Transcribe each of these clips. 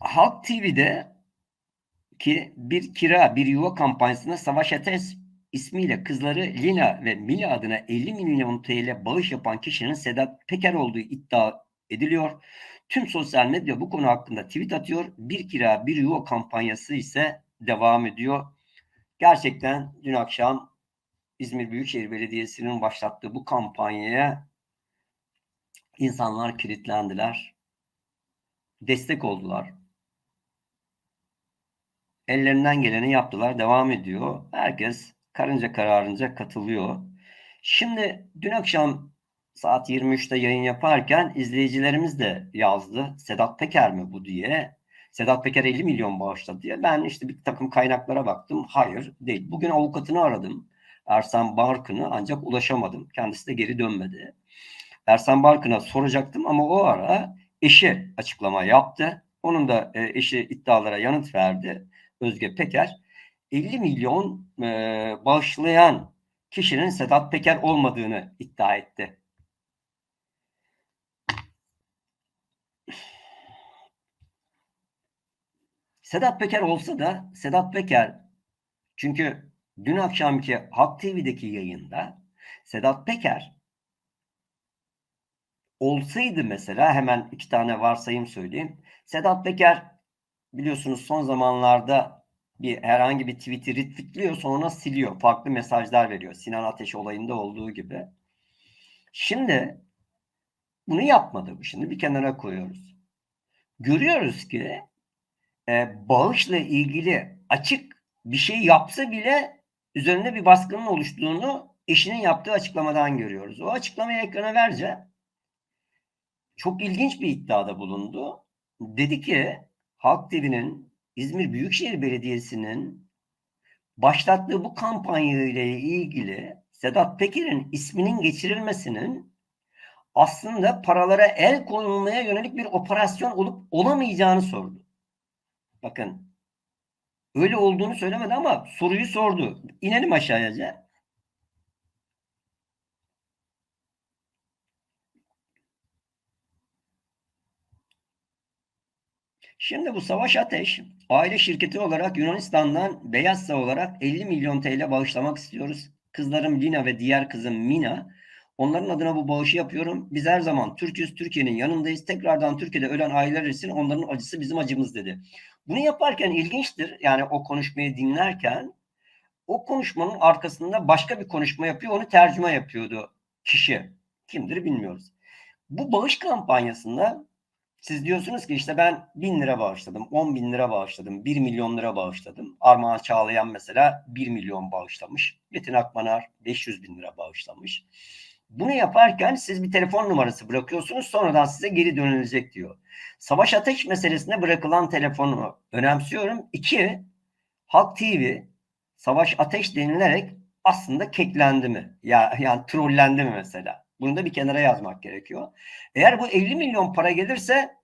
Halk TV'de ki bir kira bir yuva kampanyasına Savaş Ateş ismiyle kızları Lina ve Mila adına 50 milyon TL bağış yapan kişinin Sedat Peker olduğu iddia ediliyor. Tüm sosyal medya bu konu hakkında tweet atıyor. Bir kira bir yuva kampanyası ise devam ediyor. Gerçekten dün akşam İzmir Büyükşehir Belediyesi'nin başlattığı bu kampanyaya insanlar kilitlendiler. Destek oldular. Ellerinden geleni yaptılar. Devam ediyor. Herkes karınca kararınca katılıyor. Şimdi dün akşam saat 23'te yayın yaparken izleyicilerimiz de yazdı. Sedat Peker mi bu diye. Sedat Peker 50 milyon bağışladı diye. Ben işte bir takım kaynaklara baktım. Hayır değil. Bugün avukatını aradım. Ersan Barkın'ı ancak ulaşamadım. Kendisi de geri dönmedi. Ersan Barkın'a soracaktım ama o ara eşi açıklama yaptı. Onun da e, eşi iddialara yanıt verdi. Özge Peker. 50 milyon e, bağışlayan kişinin Sedat Peker olmadığını iddia etti. Sedat Peker olsa da Sedat Peker çünkü dün akşamki Halk TV'deki yayında Sedat Peker olsaydı mesela hemen iki tane varsayım söyleyeyim. Sedat Peker biliyorsunuz son zamanlarda bir herhangi bir tweet'i retweetliyor sonra siliyor. Farklı mesajlar veriyor. Sinan Ateş olayında olduğu gibi. Şimdi bunu yapmadı. Şimdi bir kenara koyuyoruz. Görüyoruz ki e, bağışla ilgili açık bir şey yapsa bile üzerinde bir baskının oluştuğunu eşinin yaptığı açıklamadan görüyoruz. O açıklamayı ekrana vereceğim. Çok ilginç bir iddiada bulundu. Dedi ki Halk TV'nin İzmir Büyükşehir Belediyesi'nin başlattığı bu kampanya ile ilgili Sedat Peker'in isminin geçirilmesinin aslında paralara el konulmaya yönelik bir operasyon olup olamayacağını sordu. Bakın öyle olduğunu söylemedi ama soruyu sordu. İnelim aşağıya. Şimdi bu Savaş Ateş aile şirketi olarak Yunanistan'dan Beyazsa olarak 50 milyon TL bağışlamak istiyoruz. Kızlarım Lina ve diğer kızım Mina. Onların adına bu bağışı yapıyorum. Biz her zaman Türk'üz, Türkiye'nin yanındayız. Tekrardan Türkiye'de ölen aileler için onların acısı bizim acımız dedi. Bunu yaparken ilginçtir. Yani o konuşmayı dinlerken o konuşmanın arkasında başka bir konuşma yapıyor. Onu tercüme yapıyordu kişi. Kimdir bilmiyoruz. Bu bağış kampanyasında siz diyorsunuz ki işte ben bin lira bağışladım, on bin lira bağışladım, bir milyon lira bağışladım. Armağan Çağlayan mesela bir milyon bağışlamış. Metin Akmanar 500 bin lira bağışlamış. Bunu yaparken siz bir telefon numarası bırakıyorsunuz sonradan size geri dönülecek diyor. Savaş ateş meselesine bırakılan telefonu önemsiyorum. İki, Halk TV savaş ateş denilerek aslında keklendi mi? Ya, yani trollendi mi mesela? Bunu da bir kenara yazmak gerekiyor. Eğer bu 50 milyon para gelirse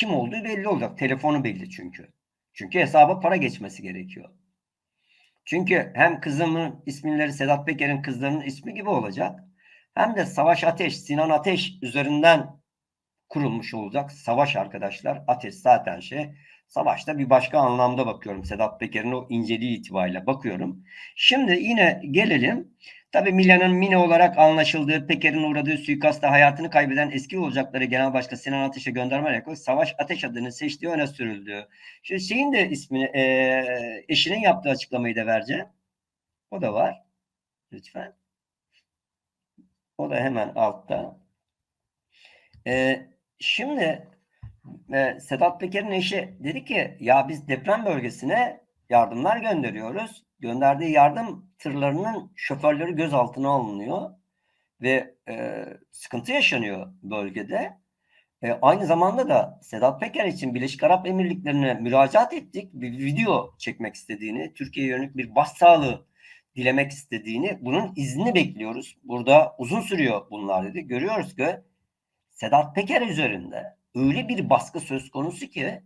kim olduğu belli olacak. Telefonu belli çünkü. Çünkü hesaba para geçmesi gerekiyor. Çünkü hem kızımın isimleri Sedat Peker'in kızlarının ismi gibi olacak. Hem de Savaş Ateş, Sinan Ateş üzerinden kurulmuş olacak. Savaş arkadaşlar. Ateş zaten şey. Savaşta bir başka anlamda bakıyorum. Sedat Peker'in o inceliği itibariyle bakıyorum. Şimdi yine gelelim. Tabii Milan'ın Mine olarak anlaşıldığı, Peker'in uğradığı suikasta hayatını kaybeden eski olacakları Genel Başkan Sinan Ateş'e gönderme rekoru Savaş Ateş adını seçtiği öne sürüldü. Şimdi şeyin de ismini e, eşinin yaptığı açıklamayı da vereceğim. O da var. Lütfen. O da hemen altta. E, şimdi e, Sedat Peker'in eşi dedi ki ya biz deprem bölgesine yardımlar gönderiyoruz. Gönderdiği yardım tırlarının şoförleri gözaltına alınıyor ve e, sıkıntı yaşanıyor bölgede. E, aynı zamanda da Sedat Peker için Birleşik Arap Emirlikleri'ne müracaat ettik. Bir video çekmek istediğini, Türkiye'ye yönelik bir başsağlığı dilemek istediğini, bunun izni bekliyoruz. Burada uzun sürüyor bunlar dedi. Görüyoruz ki Sedat Peker üzerinde öyle bir baskı söz konusu ki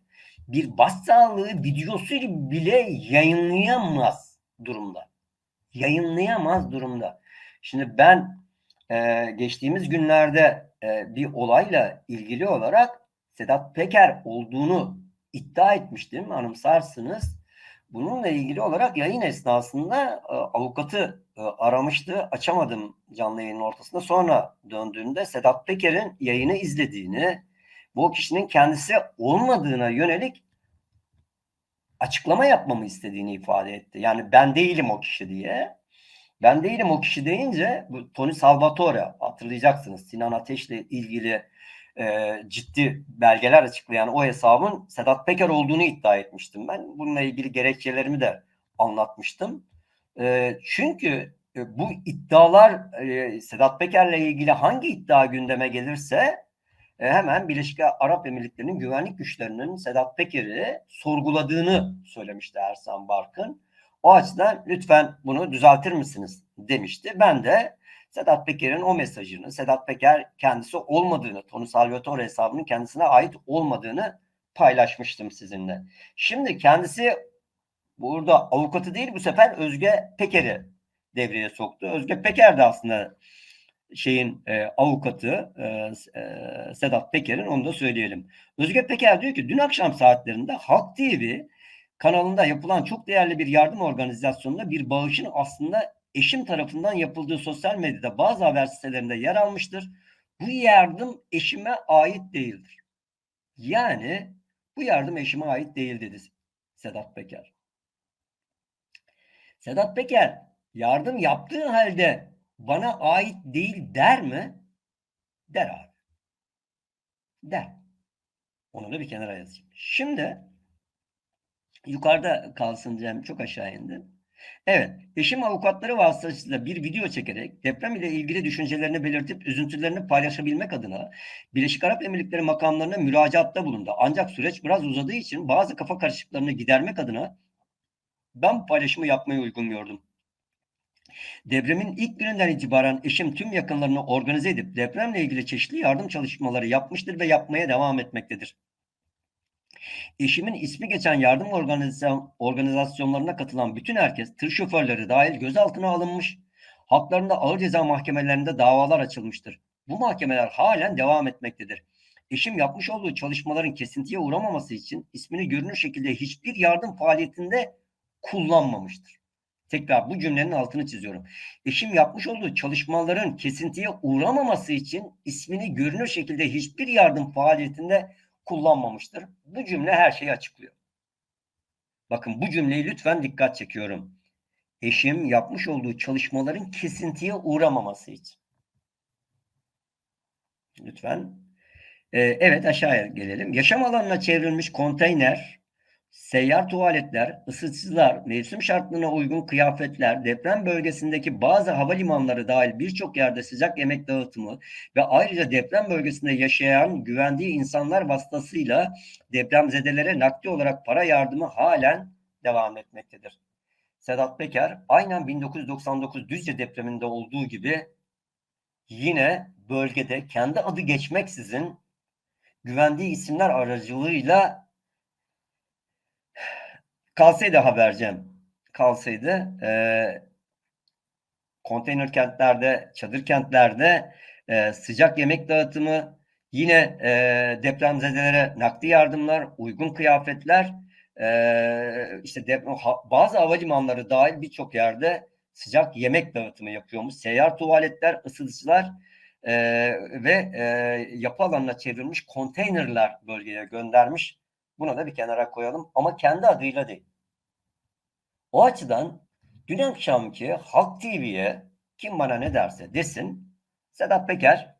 bir başsağlığı videosu bile yayınlayamaz durumda. Yayınlayamaz durumda. Şimdi ben e, geçtiğimiz günlerde e, bir olayla ilgili olarak Sedat Peker olduğunu iddia etmiştim anımsarsınız. Bununla ilgili olarak yayın esnasında e, avukatı e, aramıştı. Açamadım canlı yayının ortasında. Sonra döndüğünde Sedat Peker'in yayını izlediğini, bu kişinin kendisi olmadığına yönelik açıklama yapmamı istediğini ifade etti. Yani ben değilim o kişi diye. Ben değilim o kişi deyince bu Tony Salvatore hatırlayacaksınız Sinan Ateş'le ilgili e, ciddi belgeler açıklayan o hesabın Sedat Peker olduğunu iddia etmiştim ben. Bununla ilgili gerekçelerimi de anlatmıştım. E, çünkü e, bu iddialar e, Sedat Peker'le ilgili hangi iddia gündeme gelirse hemen Birleşik Arap Emirlikleri'nin güvenlik güçlerinin Sedat Peker'i sorguladığını söylemişti Ersan Barkın. O açıdan lütfen bunu düzeltir misiniz demişti. Ben de Sedat Peker'in o mesajını, Sedat Peker kendisi olmadığını, Tony Salvatore hesabının kendisine ait olmadığını paylaşmıştım sizinle. Şimdi kendisi burada avukatı değil bu sefer Özge Peker'i devreye soktu. Özge Peker de aslında şeyin e, avukatı e, e, Sedat Peker'in onu da söyleyelim. Özge Peker diyor ki dün akşam saatlerinde Halk TV kanalında yapılan çok değerli bir yardım organizasyonunda bir bağışın aslında eşim tarafından yapıldığı sosyal medyada bazı haber sitelerinde yer almıştır. Bu yardım eşime ait değildir. Yani bu yardım eşime ait değil dedi Sedat Peker. Sedat Peker yardım yaptığı halde bana ait değil der mi? Der abi. Der. Onu da bir kenara yazayım. Şimdi yukarıda kalsın Cem çok aşağı indim. Evet, eşim avukatları vasıtasıyla bir video çekerek deprem ile ilgili düşüncelerini belirtip üzüntülerini paylaşabilmek adına Birleşik Arap Emirlikleri makamlarına müracaatta bulundu. Ancak süreç biraz uzadığı için bazı kafa karışıklarını gidermek adına ben paylaşımı yapmayı uygun gördüm. Depremin ilk gününden itibaren eşim tüm yakınlarını organize edip depremle ilgili çeşitli yardım çalışmaları yapmıştır ve yapmaya devam etmektedir. Eşimin ismi geçen yardım organizasyon, organizasyonlarına katılan bütün herkes, tır şoförleri dahil gözaltına alınmış, haklarında ağır ceza mahkemelerinde davalar açılmıştır. Bu mahkemeler halen devam etmektedir. Eşim yapmış olduğu çalışmaların kesintiye uğramaması için ismini görünür şekilde hiçbir yardım faaliyetinde kullanmamıştır. Tekrar bu cümlenin altını çiziyorum. Eşim yapmış olduğu çalışmaların kesintiye uğramaması için ismini görünür şekilde hiçbir yardım faaliyetinde kullanmamıştır. Bu cümle her şeyi açıklıyor. Bakın bu cümleyi lütfen dikkat çekiyorum. Eşim yapmış olduğu çalışmaların kesintiye uğramaması için. Lütfen. Ee, evet aşağıya gelelim. Yaşam alanına çevrilmiş konteyner seyyar tuvaletler, ısıtıcılar, mevsim şartlarına uygun kıyafetler, deprem bölgesindeki bazı havalimanları dahil birçok yerde sıcak yemek dağıtımı ve ayrıca deprem bölgesinde yaşayan güvendiği insanlar vasıtasıyla depremzedelere nakdi olarak para yardımı halen devam etmektedir. Sedat Peker aynen 1999 Düzce depreminde olduğu gibi yine bölgede kendi adı geçmeksizin güvendiği isimler aracılığıyla kalsaydı habercem kalsaydı e, konteyner kentlerde, çadır kentlerde e, sıcak yemek dağıtımı, yine e, depremzedelere nakdi yardımlar, uygun kıyafetler, e, işte deprem, ha, bazı havalimanları dahil birçok yerde sıcak yemek dağıtımı yapıyormuş. Seyyar tuvaletler, ısıtıcılar e, ve e, yapı alanına çevrilmiş konteynerler bölgeye göndermiş. Buna da bir kenara koyalım ama kendi adıyla değil. O açıdan dün akşamki Halk TV'ye kim bana ne derse desin Sedat Peker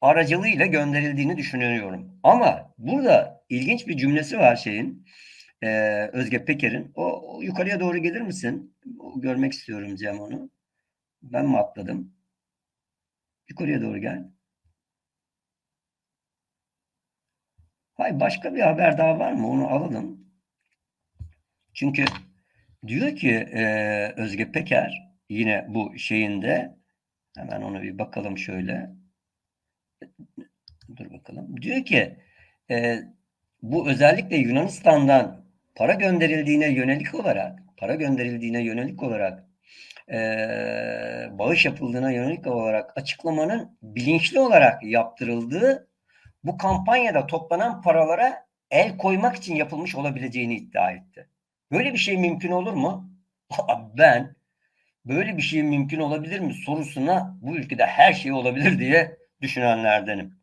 aracılığıyla gönderildiğini düşünüyorum. Ama burada ilginç bir cümlesi var şeyin e, Özge Peker'in. O, o yukarıya doğru gelir misin? Görmek istiyorum Cem onu. Ben mi atladım? Yukarıya doğru gel. Hayır başka bir haber daha var mı? Onu alalım. Çünkü diyor ki e, Özge Peker yine bu şeyinde hemen onu bir bakalım şöyle. Dur bakalım. Diyor ki e, bu özellikle Yunanistan'dan para gönderildiğine yönelik olarak para gönderildiğine yönelik olarak e, bağış yapıldığına yönelik olarak açıklamanın bilinçli olarak yaptırıldığı bu kampanyada toplanan paralara el koymak için yapılmış olabileceğini iddia etti. Böyle bir şey mümkün olur mu? Ben böyle bir şey mümkün olabilir mi sorusuna bu ülkede her şey olabilir diye düşünenlerdenim.